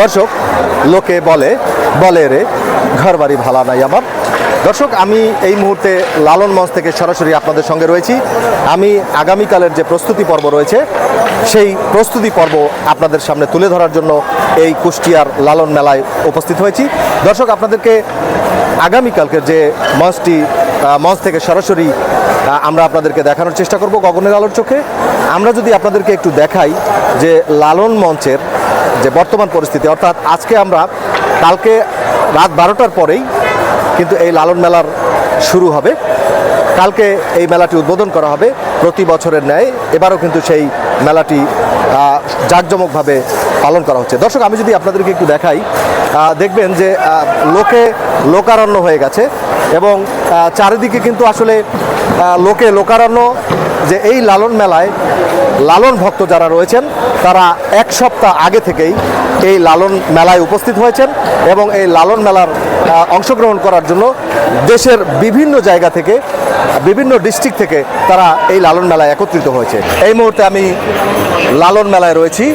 দর্শক, লোকে বলে বলে রে ঘর বাড়ি ভালা নাই আমার। দর্শক, আমি এই মুহূর্তে লালন মঞ্চ থেকে সরাসরি আপনাদের সঙ্গে রয়েছি। আমি আগামীকালের যে প্রস্তুতি পর্ব রয়েছে, সেই প্রস্তুতি পর্ব আপনাদের সামনে তুলে ধরার জন্য এই কুষ্টিয়ার লালন মেলায় উপস্থিত হয়েছি। দর্শক, আপনাদেরকে আগামীকালকের যে মঞ্চটি মঞ্চ থেকে সরাসরি আমরা আপনাদেরকে দেখানোর চেষ্টা করব গগনের আলোর চোখে। আমরা যদি আপনাদেরকে একটু দেখাই যে লালন মঞ্চের যে বর্তমান পরিস্থিতি, অর্থাৎ আজকে আমরা, কালকে রাত বারোটার পরেই কিন্তু এই লালন মেলার শুরু হবে। কালকে এই মেলাটি উদ্বোধন করা হবে প্রতি বছরের ন্যায়। এবারও কিন্তু সেই মেলাটি জাঁকজমকভাবে পালন করা হচ্ছে। দর্শক, আমি যদি আপনাদেরকে একটু দেখাই দেখবেন যে লোকে লোকারণ্য হয়ে গেছে। এবং চারিদিকে কিন্তু আসলে লোকে লোকারণ্য যে এই লালন মেলায় লালন ভক্ত যারা রয়েছেন, তারা এক সপ্তাহ আগে থেকেই এই লালন মেলায় উপস্থিত হয়েছেন এবং এই লালন মেলার অংশগ্রহণ করার জন্য দেশের বিভিন্ন জায়গা থেকে, বিভিন্ন ডিস্ট্রিক্ট থেকে তারা এই লালন মেলায় একত্রিত হয়েছে। এই মুহূর্তে আমি লালন মেলায় রয়েছি।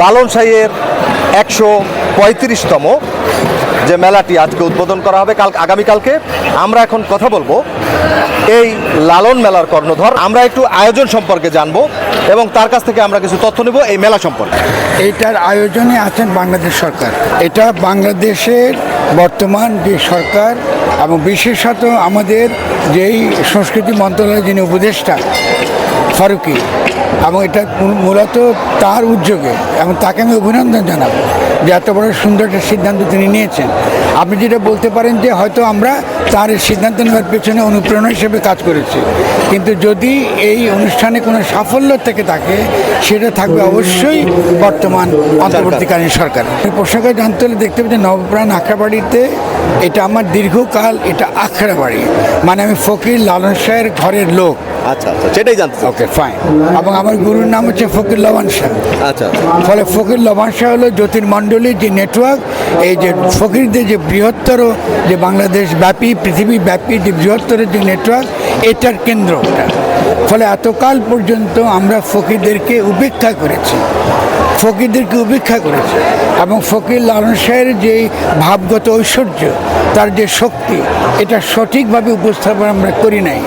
লালন সাইয়ের একশো পঁয়ত্রিশতম যে মেলাটি আজকে উদ্বোধন করা হবে, কাল আগামীকালকে আমরা এখন কথা বলব এই লালন মেলার কর্ণধর। আমরা একটু আয়োজন সম্পর্কে জানব এবং তার কাছ থেকে আমরা কিছু তথ্য নেব এই মেলা সম্পর্কে। এইটার আয়োজনে আছেন বাংলাদেশ সরকার। এটা বাংলাদেশের বর্তমান যে সরকার এবং বিশেষত আমাদের যেই সংস্কৃতি মন্ত্রণালয়ের যিনি উপদেষ্টা ফারুকি এবং এটা মূলত তার উদ্যোগে এবং তাকে আমি অভিনন্দন জানাব যে এত বড় সুন্দর একটা সিদ্ধান্ত তিনি নিয়েছেন। আপনি যেটা বলতে পারেন যে হয়তো আমরা তার সিদ্ধান্ত নেওয়ার পেছনে অনুপ্রেরণা হিসেবে কাজ করেছি। কিন্তু যদি এই অনুষ্ঠানে কোনো সাফল্য থেকে থাকে, সেটা থাকবে অবশ্যই বর্তমান অন্তর্বর্তীকালীন সরকার। প্রসঙ্গে জানতে হলে দেখতে পাচ্ছি নবপ্রাণ আখড়াবাড়িতে এটা আমার দীর্ঘকাল এটা আখড়াবাড়ি। মানে আমি ফকির লালন শাহের ঘরের লোক। আচ্ছা আচ্ছা সেটাই জানতে ওকে ফাইন এবং আমার গুরুর নাম হচ্ছে ফকির লবান শাহ। আচ্ছা ফলে ফকির লবান শাহ হলো জ্যোতির্মণ্ডলীর যে নেটওয়ার্ক এই যে ফকিরদের যে বৃহত্তর যে বাংলাদেশ ব্যাপী পৃথিবী ব্যাপী যে বৃহত্তর যে নেটওয়ার্ক এটার কেন্দ্র ওটা। ফলে এতকাল পর্যন্ত আমরা ফকিরদেরকে উপেক্ষা করেছি। ফকিরদেরকে উপেক্ষা করেছি। এবং ফকির লালন শাহের যে ভাবগত ঐশ্বর্য, তার যে শক্তি, এটা সঠিকভাবে উপস্থাপন আমরা করি নাই।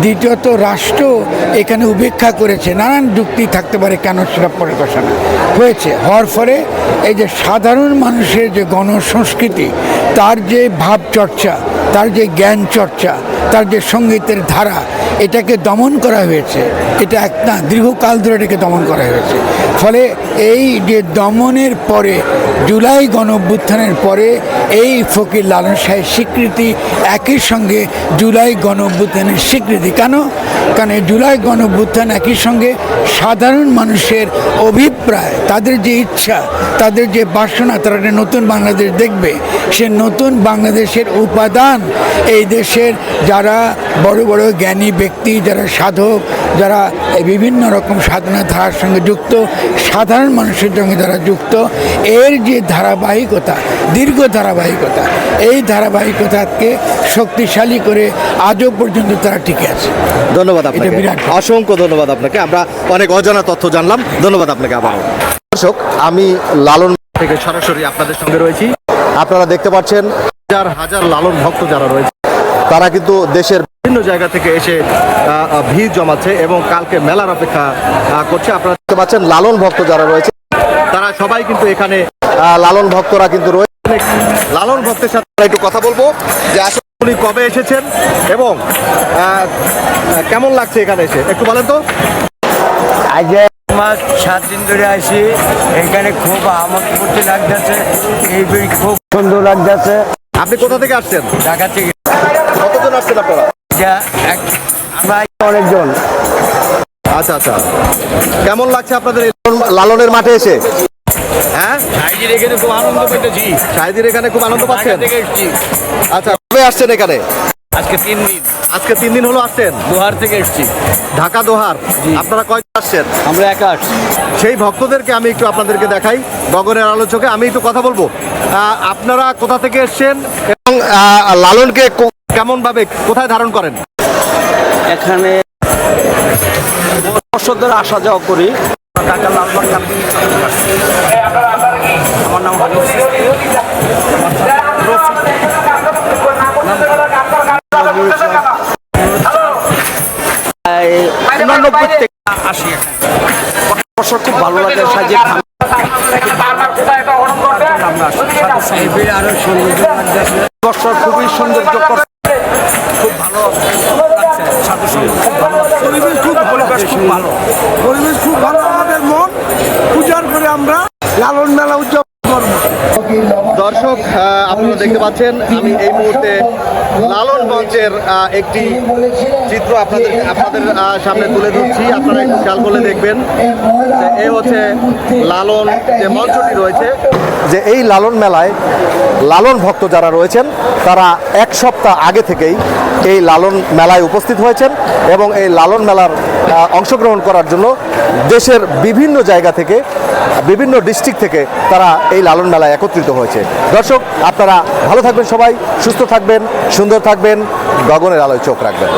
দ্বিতীয়ত, রাষ্ট্র এখানে উপেক্ষা করেছে। নানান যুক্তি থাকতে পারে, কেন সেটা পরে কথা হয়েছে। হওয়ার ফলে এই যে সাধারণ মানুষের যে গণসংস্কৃতি, তার যে ভাব চর্চা তার যে জ্ঞান চর্চা তার যে সঙ্গীতের ধারা, এটাকে দমন করা হয়েছে। এটা এক না, দীর্ঘকাল ধরে এটাকে দমন করা হয়েছে। ফলে এই যে দমনের পরে, জুলাই গণ পরে এই ফকির লালন শাহের স্বীকৃতি একই সঙ্গে জুলাই গণ স্বীকৃতি। কেন? কারণ জুলাই গণ একই সঙ্গে সাধারণ মানুষের অভিপ্রায়, তাদের যে ইচ্ছা, তাদের যে বাসনা, তারা একটা নতুন বাংলাদেশ দেখবে। সে নতুন বাংলাদেশের উপাদান এই দেশের যারা বড় বড় জ্ঞানী ব্যক্তি, যারা সাধক যারা বিভিন্ন রকম সাধনা ধারার সঙ্গে যুক্ত সাধারণ মানুষের সঙ্গে যারা যুক্ত এর যে ধারাবাহিকতা দীর্ঘ ধারাবাহিকতা এই ধারাবাহিকতাকে শক্তিশালী করে আজও পর্যন্ত তারা টিকে আছে। ধন্যবাদ আপনাকে। বিরাট। অসংখ্য ধন্যবাদ আপনাকে। আমরা অনেক অজানা তথ্য জানলাম। ধন্যবাদ আপনাকে আবার দর্শক আমি লালন থেকে সরাসরি আপনাদের সঙ্গে রয়েছি। আপনারা দেখতে পাচ্ছেন হাজার হাজার লালন ভক্ত যারা রয়েছে। তারা কিন্তু দেশের বিভিন্ন জায়গা থেকে এসে ভিড় জমাচ্ছে এবং কালকে মেলার অপেক্ষা করছে। আপনারা দেখতে পাচ্ছেন লালন ভক্ত যারা রয়েছে। তারা সবাই কিন্তু এখানে লালন ভক্তরা কিন্তু রয়েছে লালন ভক্তের সাথে আমরা একটু কথা বলব যে আসলে উনি কবে এসেছেন এবং কেমন লাগছে এখানে এসে? একটু বলেন তো। আজ আমার সাত দিন ধরে আসি এখানে খুব আমার করতে লাগতেছে। এই খুব সুন্দর লাগতেছে। আপনি কোথা থেকে আসছেন? ঢাকা থেকে। আসছেন আপনারা? আমরা অনেকজন। আচ্ছা আচ্ছা। কেমন লাগছে আপনাদের লালনের মাঠে এসে? হ্যাঁ? খুব আনন্দ পেতেছি। শাহিদির এখানে খুব আনন্দ পাচ্ছেন? আচ্ছা কবে আসছেন এখানে? আজকে তিন দিন। আজকে তিন দিন হলো আসছেন? দোহার থেকে এসছি। ঢাকা দোহার? আপনারা আসছেন? আমরা একা আসছি। সেই ভক্তদেরকে আমি একটু আপনাদেরকে দেখাই গগনের আলোচকে। আমি একটু কথা বলব। আহ, আপনারা কোথা থেকে এসছেন? এবং লালনকে কেমনভাবে কোথায় ধারণ করেন? এখানে দর্শকদের আসা যাওয়া করি। কাকা আমার নাম খুব ভালো লাগে খুবই সৌন্দর্য লাগছে সাধু সঙ্গ খুব ভালো পরিবেশ খুব ভালো পরিবেশ খুব ভালো। পরিবেশ খুব ভালো আমাদের মন পূজার করে আমরা লালন মেলা উদযাপন করব। দর্শক আহ, আপনারা দেখতে পাচ্ছেন আমি এই মুহূর্তে লালন মঞ্চের আহ, একটি চিত্র আপনাদের আপনাদের আহ, সামনে তুলে ধরছি। আপনারা একটু খেয়াল করলে দেখবেন এই হচ্ছে লালন যে মঞ্চটি রয়েছে যে এই লালন মেলায় লালন ভক্ত যারা রয়েছেন, তারা এক সপ্তাহ আগে থেকেই এই লালন মেলায় উপস্থিত হয়েছেন এবং এই লালন মেলার অংশগ্রহণ করার জন্য দেশের বিভিন্ন জায়গা থেকে, বিভিন্ন ডিস্ট্রিক্ট থেকে তারা এই লালন মেলায় একত্রিত হয়েছে। দর্শক, আপনারা ভালো থাকবেন সবাই, সুস্থ থাকবেন, সুন্দর থাকবেন, গগনের আলোয় চোখ রাখবেন।